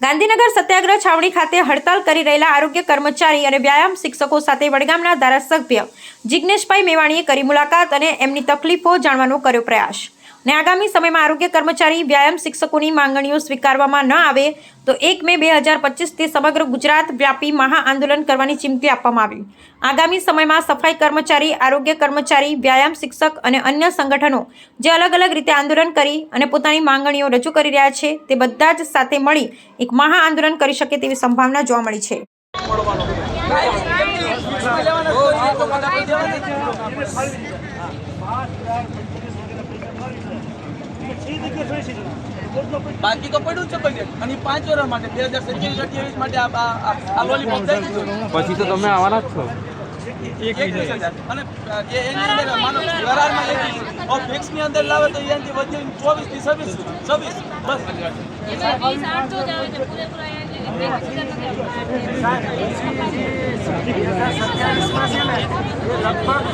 ગાંધીનગર સત્યાગ્રહ છાવણી ખાતે હડતાલ કરી રહેલા આરોગ્ય કર્મચારી અને વ્યાયામ શિક્ષકો સાથે વડગામના ધારાસભ્ય જિજ્ઞેશભાઈ મેવાણીએ કરી મુલાકાત અને એમની તકલીફો જાણવાનો કર્યો પ્રયાસ. અને આગામી સમયમાં આરોગ્ય કર્મચારી વ્યાયામ શિક્ષકોની માંગણીઓ સ્વીકારવામાં ન આવે તો એક મે બે હજાર પચીસથી સમગ્ર ગુજરાત વ્યાપી મહા આંદોલન કરવાની ચીમકી આપવામાં આવી. આગામી સમયમાં સફાઈ કર્મચારી, આરોગ્ય કર્મચારી, વ્યાયામ શિક્ષક અને અન્ય સંગઠનો જે અલગ અલગ રીતે આંદોલન કરી અને પોતાની માંગણીઓ રજૂ કરી રહ્યા છે તે બધા જ સાથે મળી એક મહા આંદોલન કરી શકે તેવી સંભાવના જોવા મળી છે. બાકી તો પડ્યું છે બજેટ અને પાંચ વર્ષ માટે બે હજાર સત્યાવીસ અઠ્યાવીસ માટે આ- લોલીપોપ પછી તો તમે આવવાના જ છો. એકવીસ હજાર અને એની અંદર માનો કરારમાં એકવીસ હવે ફિક્સની અંદર લાવે તો એનાથી વધીને ચોવીસથી છવ્વીસ છવ્વીસ. બસ. લગભગ